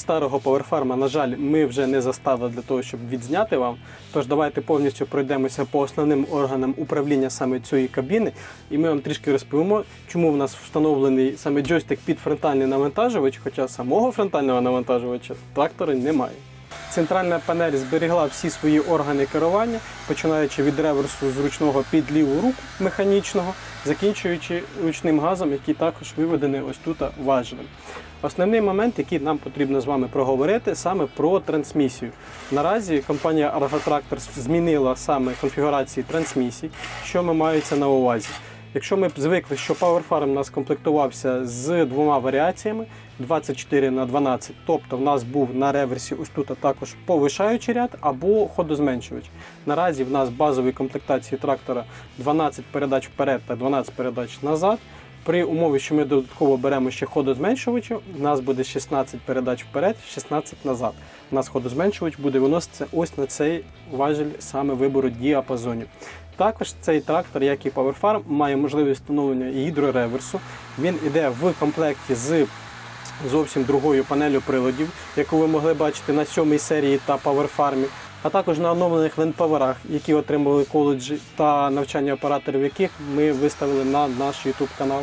старого поверфарма, на жаль, ми вже не застали для того, щоб відзняти вам. Тож давайте повністю пройдемося по основним органам управління саме цієї кабіни, і ми вам трішки розповімо, чому в нас встановлений саме джойстик під фронтальний навантажувач, хоча самого фронтального навантажувача трактора немає. Центральна панель зберігла всі свої органи керування, починаючи від реверсу зручного під ліву руку механічного, закінчуючи ручним газом, який також виведений ось тут важелем. Основний момент, який нам потрібно з вами проговорити, саме про трансмісію. Наразі компанія Argo Tractors змінила саме конфігурації трансмісій, що ми мається на увазі. Якщо ми звикли, що Power Farm у нас комплектувався з двома варіаціями 24 на 12, тобто в нас був на реверсі ось тут також повишаючий ряд або ходозменшувач. Наразі в нас в базовій комплектації трактора 12 передач вперед та 12 передач назад. При умові, що ми додатково беремо ще ходозменшувача, у нас буде 16 передач вперед, 16 назад. У нас ходозменшувач буде виноситися ось на цей важіль саме вибору діапазонів. Також цей трактор, як і Power Farm, має можливість встановлення гідрореверсу. Він йде в комплекті з зовсім другою панелю приладів, яку ви могли бачити на сьомій серії та Power Farm, а також на оновлених лендпаверах, які отримали коледжі та навчання операторів, яких ми виставили на наш YouTube канал.